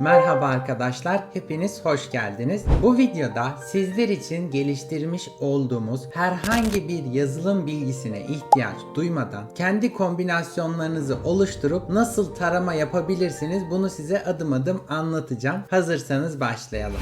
Merhaba arkadaşlar, hepiniz hoş geldiniz. Bu videoda sizler için geliştirmiş olduğumuz herhangi bir yazılım bilgisine ihtiyaç duymadan kendi kombinasyonlarınızı oluşturup nasıl tarama yapabilirsiniz bunu size adım adım anlatacağım. Hazırsanız başlayalım.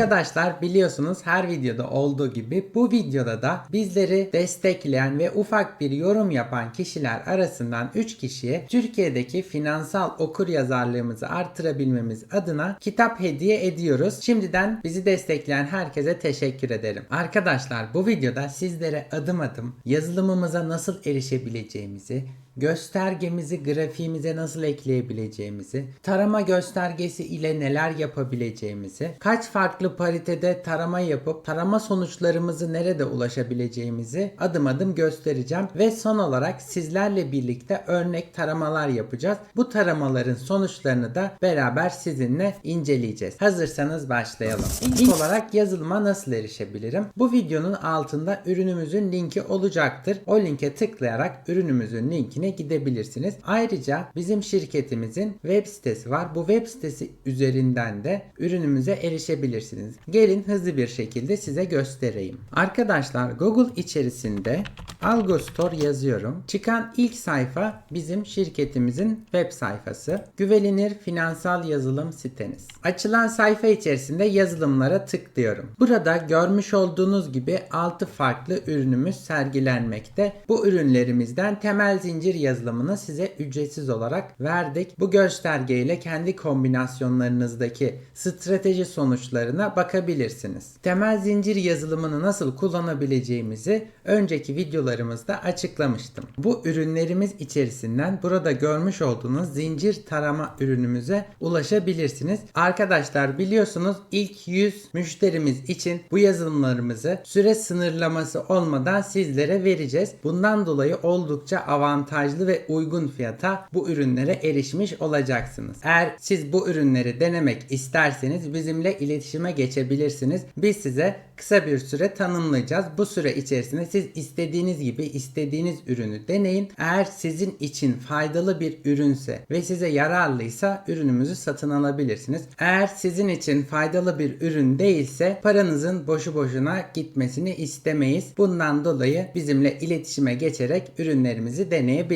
Arkadaşlar biliyorsunuz her videoda olduğu gibi bu videoda da bizleri destekleyen ve ufak bir yorum yapan kişiler arasından 3 kişiye Türkiye'deki finansal okur yazarlığımızı artırabilmemiz adına kitap hediye ediyoruz. Şimdiden bizi destekleyen herkese teşekkür ederim. Arkadaşlar bu videoda sizlere adım adım yazılımımıza nasıl erişebileceğimizi, göstergemizi grafiğimize nasıl ekleyebileceğimizi, tarama göstergesi ile neler yapabileceğimizi, kaç farklı paritede tarama yapıp tarama sonuçlarımızı nerede ulaşabileceğimizi adım adım göstereceğim ve son olarak sizlerle birlikte örnek taramalar yapacağız. Bu taramaların sonuçlarını da beraber sizinle inceleyeceğiz. Hazırsanız başlayalım. İlk olarak yazılıma nasıl erişebilirim? Bu videonun altında ürünümüzün linki olacaktır. O linke tıklayarak ürünümüzün linkine gidebilirsiniz. Ayrıca bizim şirketimizin web sitesi var. Bu web sitesi üzerinden de ürünümüze erişebilirsiniz. Gelin hızlı bir şekilde size göstereyim. Arkadaşlar Google içerisinde Algo Store yazıyorum. Çıkan ilk sayfa bizim şirketimizin web sayfası. Güvenilir finansal yazılım siteniz. Açılan sayfa içerisinde yazılımlara tıklıyorum. Burada görmüş olduğunuz gibi 6 farklı ürünümüz sergilenmekte. Bu ürünlerimizden temel zincir yazılımını size ücretsiz olarak verdik. Bu göstergeyle kendi kombinasyonlarınızdaki strateji sonuçlarına bakabilirsiniz. Temel zincir yazılımını nasıl kullanabileceğimizi önceki videolarımızda açıklamıştım. Bu ürünlerimiz içerisinden burada görmüş olduğunuz zincir tarama ürünümüze ulaşabilirsiniz. Arkadaşlar biliyorsunuz ilk 100 müşterimiz için bu yazılımlarımızı süre sınırlaması olmadan sizlere vereceğiz. Bundan dolayı oldukça avantajlı ve uygun fiyata bu ürünlere erişmiş olacaksınız. Eğer siz bu ürünleri denemek isterseniz bizimle iletişime geçebilirsiniz. Biz size kısa bir süre tanımlayacağız. Bu süre içerisinde siz istediğiniz gibi istediğiniz ürünü deneyin. Eğer sizin için faydalı bir ürünse ve size yararlıysa ürünümüzü satın alabilirsiniz. Eğer sizin için faydalı bir ürün değilse paranızın boşu boşuna gitmesini istemeyiz. Bundan dolayı bizimle iletişime geçerek ürünlerimizi deneyebilirsiniz.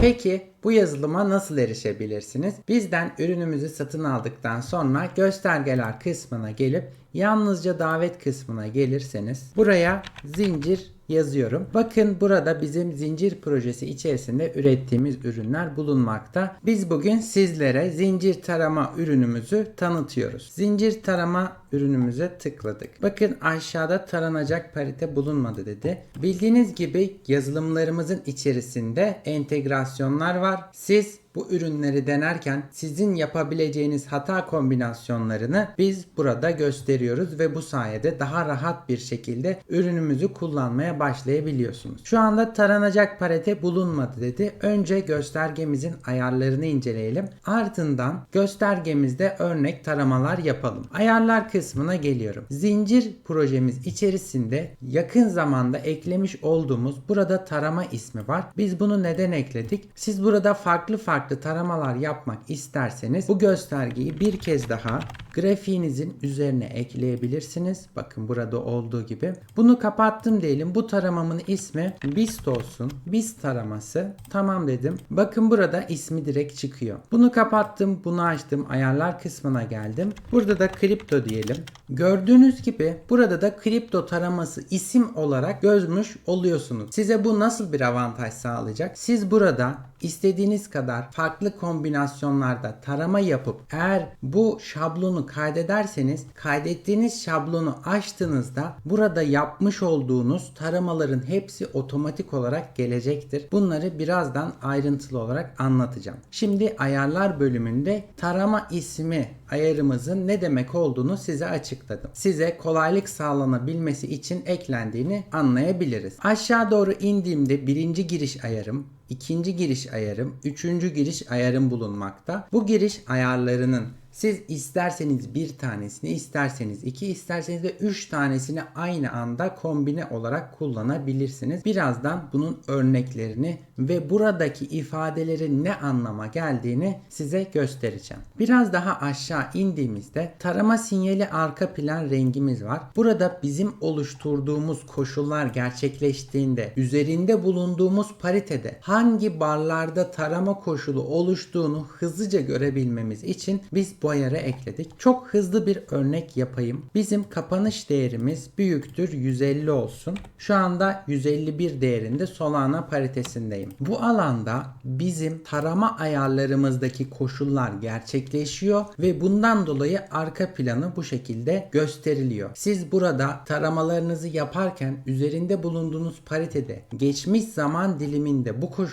Peki bu yazılıma nasıl erişebilirsiniz? Bizden ürünümüzü satın aldıktan sonra göstergeler kısmına gelip yalnızca davet kısmına gelirseniz buraya zincir yazıyorum. Bakın burada bizim zincir projesi içerisinde ürettiğimiz ürünler bulunmakta. Biz bugün sizlere zincir tarama ürünümüzü tanıtıyoruz. Zincir tarama ürünümüze tıkladık. Bakın aşağıda taranacak parite bulunmadı dedi. Bildiğiniz gibi yazılımlarımızın içerisinde entegrasyonlar var. Siz bu ürünleri denerken sizin yapabileceğiniz hata kombinasyonlarını biz burada gösteriyoruz ve bu sayede daha rahat bir şekilde ürünümüzü kullanmaya başlayabiliyorsunuz. Şu anda taranacak parite bulunmadı dedi. Önce göstergemizin ayarlarını inceleyelim. Ardından göstergemizde örnek taramalar yapalım. Ayarlar kısmına geliyorum. Zincir projemiz içerisinde yakın zamanda eklemiş olduğumuz burada tarama ismi var. Biz bunu neden ekledik? Siz burada farklı farklı taramalar yapmak isterseniz bu göstergeyi bir kez daha grafiğinizin üzerine ekleyebilirsiniz. Bakın burada olduğu gibi. Bunu kapattım diyelim. Bu taramamın ismi BIST olsun. BIST taraması. Tamam dedim. Bakın burada ismi direkt çıkıyor. Bunu kapattım. Bunu açtım. Ayarlar kısmına geldim. Burada da kripto diyelim. Gördüğünüz gibi burada da kripto taraması isim olarak gözmüş oluyorsunuz. Size bu nasıl bir avantaj sağlayacak? Siz burada istediğiniz kadar farklı kombinasyonlarda tarama yapıp eğer bu şablonu kaydederseniz kaydettiğiniz şablonu açtığınızda burada yapmış olduğunuz taramaların hepsi otomatik olarak gelecektir. Bunları birazdan ayrıntılı olarak anlatacağım. Şimdi ayarlar bölümünde tarama ismi ayarımızın ne demek olduğunu size açıkladım. Size kolaylık sağlanabilmesi için eklendiğini anlayabiliriz. Aşağı doğru indiğimde birinci giriş ayarım, ikinci giriş ayarım, üçüncü giriş ayarım bulunmakta. Bu giriş ayarlarının Siz isterseniz bir tanesini, isterseniz iki, isterseniz de üç tanesini aynı anda kombine olarak kullanabilirsiniz. Birazdan bunun örneklerini ve buradaki ifadelerin ne anlama geldiğini size göstereceğim. Biraz daha aşağı indiğimizde tarama sinyali arka plan rengimiz var. Burada bizim oluşturduğumuz koşullar gerçekleştiğinde üzerinde bulunduğumuz paritede hangi barlarda tarama koşulu oluştuğunu hızlıca görebilmemiz için biz bu ayarı ekledik. Çok hızlı bir örnek yapayım. Bizim kapanış değerimiz büyüktür 150 olsun. Şu anda 151 değerinde Solana paritesindeyim. Bu alanda bizim tarama ayarlarımızdaki koşullar gerçekleşiyor ve bundan dolayı arka planı bu şekilde gösteriliyor. Siz burada taramalarınızı yaparken üzerinde bulunduğunuz paritede geçmiş zaman diliminde bu koşullar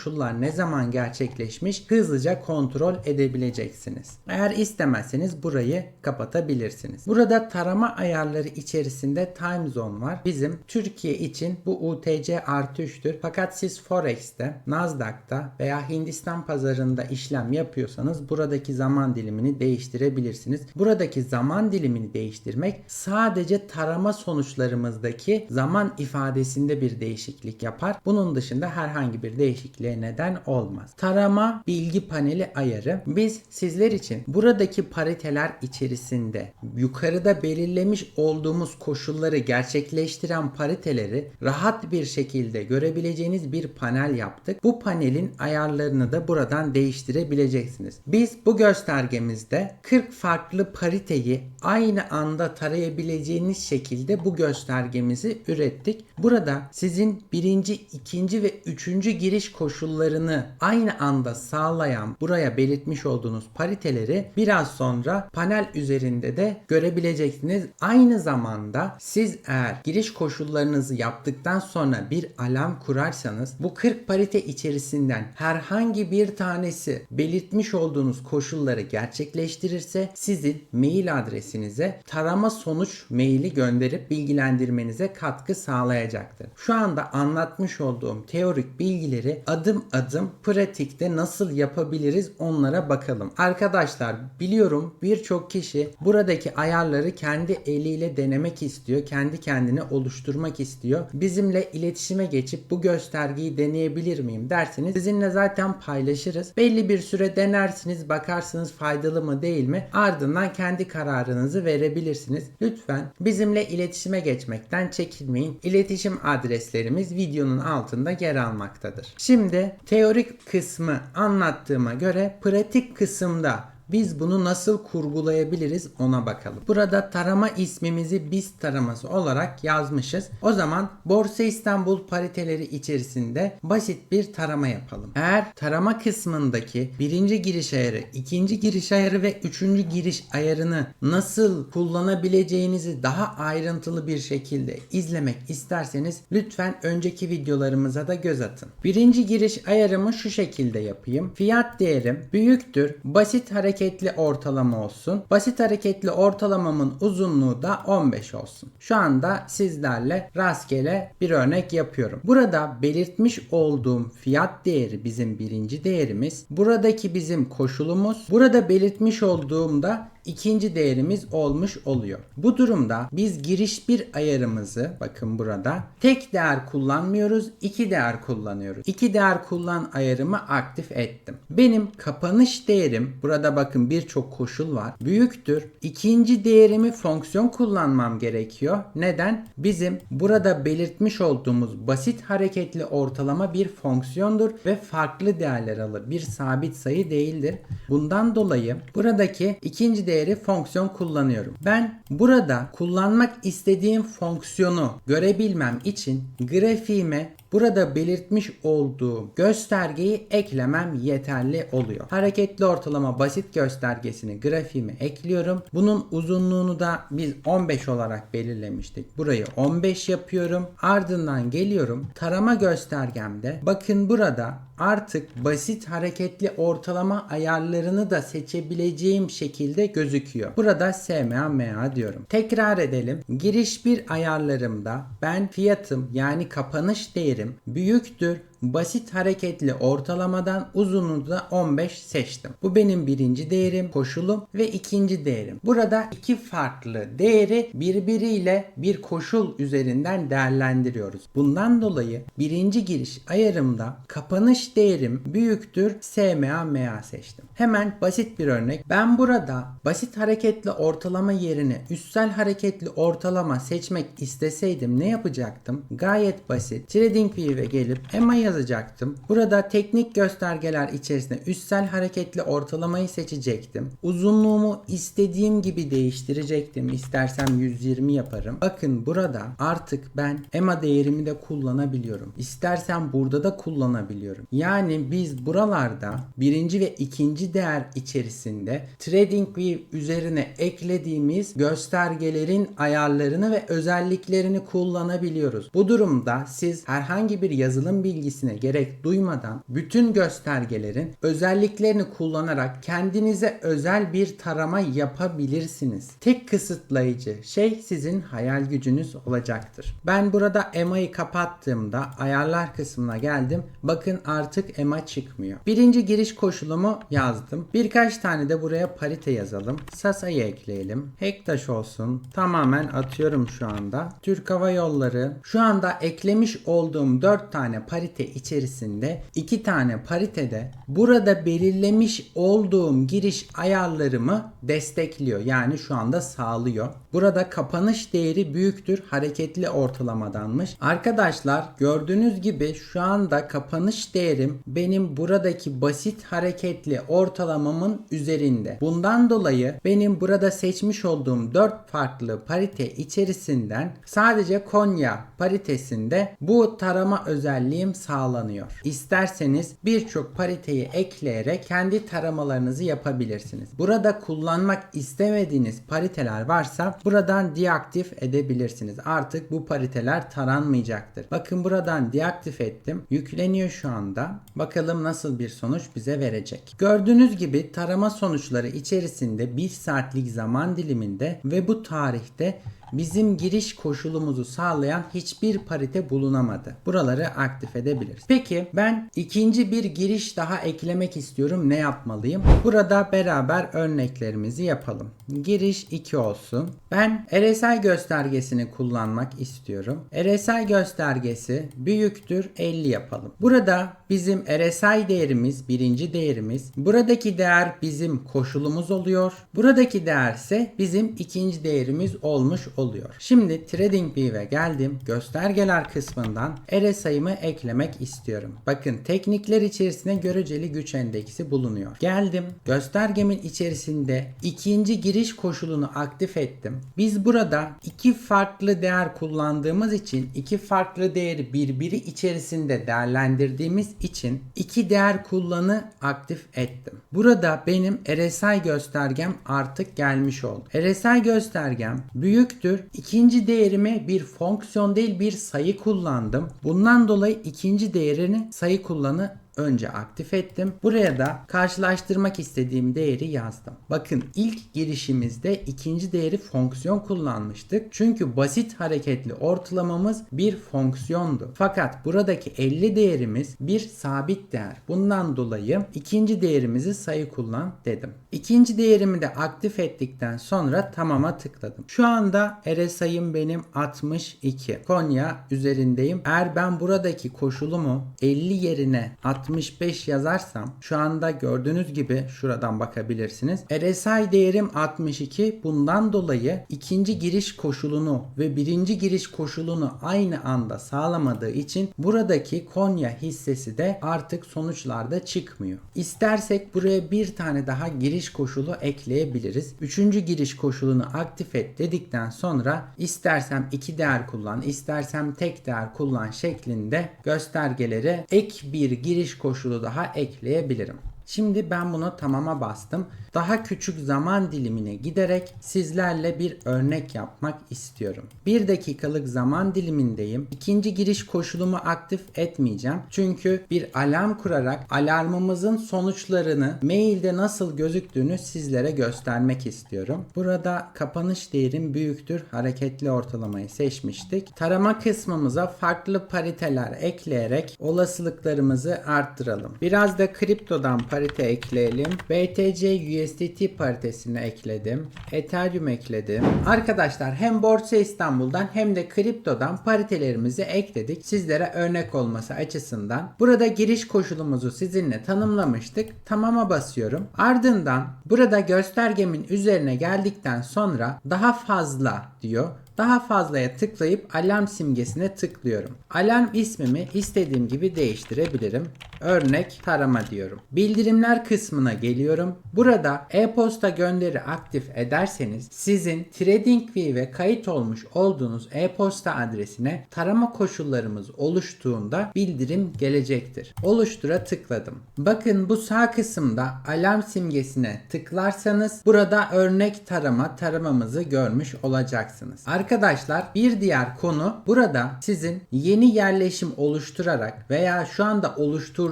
ne zaman gerçekleşmiş hızlıca kontrol edebileceksiniz. Eğer istemezseniz burayı kapatabilirsiniz. Burada tarama ayarları içerisinde time zone var. Bizim Türkiye için bu UTC artı 3'tür. Fakat siz Forex'te, Nasdaq'ta veya Hindistan pazarında işlem yapıyorsanız buradaki zaman dilimini değiştirebilirsiniz. Buradaki zaman dilimini değiştirmek sadece tarama sonuçlarımızdaki zaman ifadesinde bir değişiklik yapar. Bunun dışında herhangi bir değişikliğe neden olmaz. Tarama bilgi paneli ayarı. Biz sizler için buradaki pariteler içerisinde yukarıda belirlemiş olduğumuz koşulları gerçekleştiren pariteleri rahat bir şekilde görebileceğiniz bir panel yaptık. Bu panelin ayarlarını da buradan değiştirebileceksiniz. Biz bu göstergemizde 40 farklı pariteyi aynı anda tarayabileceğiniz şekilde bu göstergemizi ürettik. Burada sizin birinci, ikinci ve üçüncü giriş koşullarını aynı anda sağlayan buraya belirtmiş olduğunuz pariteleri biraz sonra panel üzerinde de görebileceksiniz. Aynı zamanda siz eğer giriş koşullarınızı yaptıktan sonra bir alarm kurarsanız bu 40 parite içerisinden herhangi bir tanesi belirtmiş olduğunuz koşulları gerçekleştirirse sizin mail adresinize tarama sonuç maili gönderip bilgilendirmenize katkı sağlayacaktır. Şu anda anlatmış olduğum teorik bilgileri adım adım pratikte nasıl yapabiliriz onlara bakalım. Arkadaşlar biliyorum birçok kişi buradaki ayarları kendi eliyle denemek istiyor. Kendi kendine oluşturmak istiyor. Bizimle iletişime geçip bu göstergeyi deneyebilir miyim derseniz sizinle zaten paylaşırız. Belli bir süre denersiniz bakarsınız faydalı mı değil mi ardından kendi kararınızı verebilirsiniz. Lütfen bizimle iletişime geçmekten çekinmeyin. İletişim adreslerimiz videonun altında yer almaktadır. Şimdi teorik kısmı anlattığıma göre pratik kısımda biz bunu nasıl kurgulayabiliriz ona bakalım. Burada tarama ismimizi BIST taraması olarak yazmışız. O zaman Borsa İstanbul pariteleri içerisinde basit bir tarama yapalım. Eğer tarama kısmındaki birinci giriş ayarı, ikinci giriş ayarı ve üçüncü giriş ayarını nasıl kullanabileceğinizi daha ayrıntılı bir şekilde izlemek isterseniz lütfen önceki videolarımıza da göz atın. Birinci giriş ayarımı şu şekilde yapayım. Fiyat değerim büyüktür. Basit hareketli ortalama olsun. Basit hareketli ortalamamın uzunluğu da 15 olsun. Şu anda sizlerle rastgele bir örnek yapıyorum. Burada belirtmiş olduğum fiyat değeri bizim birinci değerimiz. Buradaki bizim koşulumuz. Burada belirtmiş olduğumda ikinci değerimiz olmuş oluyor. Bu durumda biz giriş bir ayarımızı bakın burada tek değer kullanmıyoruz iki değer kullanıyoruz. İki değer kullan ayarımı aktif ettim. Benim kapanış değerim burada bakın birçok koşul var. Büyüktür. İkinci değerimi fonksiyon kullanmam gerekiyor. Neden? Bizim burada belirtmiş olduğumuz basit hareketli ortalama bir fonksiyondur ve farklı değerler alır. Bir sabit sayı değildir. Bundan dolayı buradaki ikinci değeri fonksiyon kullanıyorum. Ben burada kullanmak istediğim fonksiyonu görebilmem için grafiğime burada belirtmiş olduğum göstergeyi eklemem yeterli oluyor. Hareketli ortalama basit göstergesini grafiğime ekliyorum. Bunun uzunluğunu da biz 15 olarak belirlemiştik. Burayı 15 yapıyorum. Ardından geliyorum tarama göstergemde. Bakın burada artık basit hareketli ortalama ayarlarını da seçebileceğim şekilde gözüküyor. Burada SMA MA diyorum. Tekrar edelim. Giriş bir ayarlarımda ben fiyatım yani kapanış değerim büyüktür basit hareketli ortalamadan uzunluğu da 15 seçtim. Bu benim birinci değerim, koşulum ve ikinci değerim. Burada iki farklı değeri birbiriyle bir koşul üzerinden değerlendiriyoruz. Bundan dolayı birinci giriş ayarımda kapanış değerim büyüktür SMA MA seçtim. Hemen basit bir örnek. Ben burada basit hareketli ortalama yerine üstsel hareketli ortalama seçmek isteseydim ne yapacaktım? Gayet basit. TradingView'e gelip EMA yazacaktım. Burada teknik göstergeler içerisinde üstsel hareketli ortalamayı seçecektim. Uzunluğumu istediğim gibi değiştirecektim. İstersem 120 yaparım. Bakın burada artık ben EMA değerimi de kullanabiliyorum. İstersem burada da kullanabiliyorum. Yani biz buralarda birinci ve ikinci değer içerisinde TradingView üzerine eklediğimiz göstergelerin ayarlarını ve özelliklerini kullanabiliyoruz. Bu durumda siz herhangi bir yazılım bilgisine gerek duymadan bütün göstergelerin özelliklerini kullanarak kendinize özel bir tarama yapabilirsiniz. Tek kısıtlayıcı şey sizin hayal gücünüz olacaktır. Ben burada EMA'yı kapattığımda ayarlar kısmına geldim. Bakın artık EMA çıkmıyor. Birinci giriş koşulumu yazdım. Birkaç tane de buraya parite yazalım. Sasa'yı ekleyelim. Hektaş olsun. Tamamen atıyorum şu anda. Türk Hava Yolları. Şu anda eklemiş olduğum 4 tane parite içerisinde 2 tane paritede burada belirlemiş olduğum giriş ayarlarımı destekliyor. Yani şu anda sağlıyor. Burada kapanış değeri büyüktür hareketli ortalamadanmış. Arkadaşlar gördüğünüz gibi şu anda kapanış değerim benim buradaki basit hareketli ortalamamın üzerinde. Bundan dolayı benim burada seçmiş olduğum 4 farklı parite içerisinden sadece Konya paritesinde bu tarama özelliğim sağlanıyor. İsterseniz birçok pariteyi ekleyerek kendi taramalarınızı yapabilirsiniz. Burada kullanmak istemediğiniz pariteler varsa buradan deaktif edebilirsiniz. Artık bu pariteler taranmayacaktır. Bakın buradan deaktif ettim. Yükleniyor şu anda. Bakalım nasıl bir sonuç bize verecek. Gördüğünüz gibi tarama sonuçları içerisinde 1 saatlik zaman diliminde ve bu tarihte bizim giriş koşulumuzu sağlayan hiçbir parite bulunamadı. Buraları aktif edebiliriz. Peki ben ikinci bir giriş daha eklemek istiyorum. Ne yapmalıyım? Burada beraber örneklerimizi yapalım. Giriş 2 olsun. Ben RSI göstergesini kullanmak istiyorum. RSI göstergesi büyüktür 50 yapalım. Burada bizim RSI değerimiz birinci değerimiz. Buradaki değer bizim koşulumuz oluyor. Buradaki değer ise bizim ikinci değerimiz olmuş oluyor. Şimdi TradingView'e geldim. Göstergeler kısmından RSI'ımı eklemek istiyorum. Bakın teknikler içerisinde göreceli güç endeksi bulunuyor. Geldim. Göstergemin içerisinde ikinci giriş koşulunu aktif ettim. Biz burada iki farklı değer kullandığımız için iki farklı değeri birbiri içerisinde değerlendirdiğimiz için iki değer kullanı aktif ettim. Burada benim RSI göstergem artık gelmiş oldu. RSI göstergem büyüktür. İkinci değerime bir fonksiyon değil bir sayı kullandım. Bundan dolayı ikinci değerini sayı kullanı önce aktif ettim. Buraya da karşılaştırmak istediğim değeri yazdım. Bakın ilk girişimizde ikinci değeri fonksiyon kullanmıştık. Çünkü basit hareketli ortalamamız bir fonksiyondu. Fakat buradaki 50 değerimiz bir sabit değer. Bundan dolayı ikinci değerimizi sayı kullan dedim. İkinci değerimi de aktif ettikten sonra tamama tıkladım. Şu anda RSI'm benim 62. Konya üzerindeyim. Eğer ben buradaki koşulumu 50 yerine 65 yazarsam şu anda gördüğünüz gibi şuradan bakabilirsiniz. RSI değerim 62. Bundan dolayı ikinci giriş koşulunu ve birinci giriş koşulunu aynı anda sağlamadığı için buradaki Konya hissesi de artık sonuçlarda çıkmıyor. İstersek buraya bir tane daha giriş koşulu ekleyebiliriz. Üçüncü giriş koşulunu aktif et dedikten sonra istersem iki değer kullan, istersem tek değer kullan şeklinde göstergelere ek bir giriş koşulu daha ekleyebilirim. Şimdi ben bunu tamama bastım. Daha küçük zaman dilimine giderek sizlerle bir örnek yapmak istiyorum. 1 dakikalık zaman dilimindeyim. İkinci giriş koşulumu aktif etmeyeceğim. Çünkü bir alarm kurarak alarmımızın sonuçlarını mailde nasıl gözüktüğünü sizlere göstermek istiyorum. Burada kapanış değerim büyüktür. Hareketli ortalamayı seçmiştik. Tarama kısmımıza farklı pariteler ekleyerek olasılıklarımızı arttıralım. Biraz da kriptodan parite ekleyelim. BTC USDT paritesini ekledim. Ethereum ekledim. Arkadaşlar hem Borsa İstanbul'dan hem de kriptodan paritelerimizi ekledik. Sizlere örnek olması açısından. Burada giriş koşulumuzu sizinle tanımlamıştık. Tamama basıyorum. Ardından burada göstergemin üzerine geldikten sonra daha fazla diyor. Daha fazlaya tıklayıp alarm simgesine tıklıyorum. Alarm ismimi istediğim gibi değiştirebilirim. Örnek tarama diyorum. Bildirimler kısmına geliyorum. Burada e-posta gönderi aktif ederseniz sizin TradingView'e kayıt olmuş olduğunuz e-posta adresine tarama koşullarımız oluştuğunda bildirim gelecektir. Oluştura tıkladım. Bakın bu sağ kısımda alarm simgesine tıklarsanız burada örnek tarama taramamızı görmüş olacaksınız. Arkadaşlar bir diğer konu burada sizin yeni yerleşim oluşturarak veya şu anda oluşturduğunuz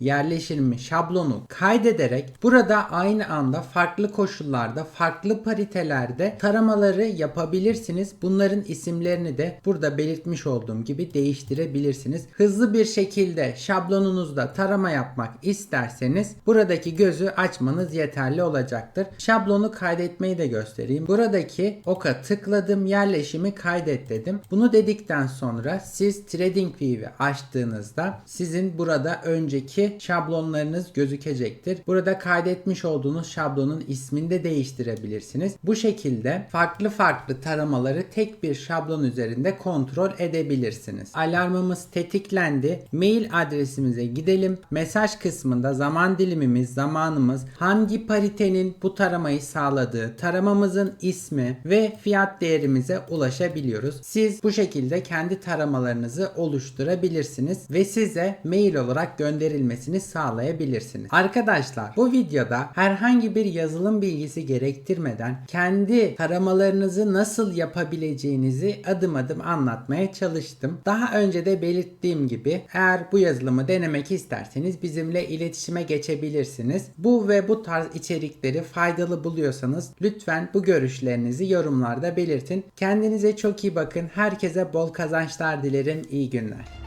yerleşimi şablonu kaydederek burada aynı anda farklı koşullarda farklı paritelerde taramaları yapabilirsiniz. Bunların isimlerini de burada belirtmiş olduğum gibi değiştirebilirsiniz. Hızlı bir şekilde şablonunuzda tarama yapmak isterseniz buradaki gözü açmanız yeterli olacaktır. Şablonu kaydetmeyi de göstereyim. Buradaki oka tıkladım yerleşimi kaydet dedim. Bunu dedikten sonra siz TradingView'i açtığınızda sizin burada önceki şablonlarınız gözükecektir. Burada kaydetmiş olduğunuz şablonun ismini de değiştirebilirsiniz. Bu şekilde farklı farklı taramaları tek bir şablon üzerinde kontrol edebilirsiniz. Alarmımız tetiklendi. Mail adresimize gidelim. Mesaj kısmında zaman dilimimiz, zamanımız, hangi paritenin bu taramayı sağladığı, taramamızın ismi ve fiyat değerimize ulaşabiliyoruz. Siz bu şekilde kendi taramalarınızı oluşturabilirsiniz ve size mail olarak gönderilmesini sağlayabilirsiniz. Arkadaşlar bu videoda herhangi bir yazılım bilgisi gerektirmeden kendi taramalarınızı nasıl yapabileceğinizi adım adım anlatmaya çalıştım. Daha önce de belirttiğim gibi eğer bu yazılımı denemek isterseniz bizimle iletişime geçebilirsiniz. Bu ve bu tarz içerikleri faydalı buluyorsanız lütfen bu görüşlerinizi yorumlarda belirtin. Kendinize çok iyi bakın. Herkese bol kazançlar dilerim. İyi günler.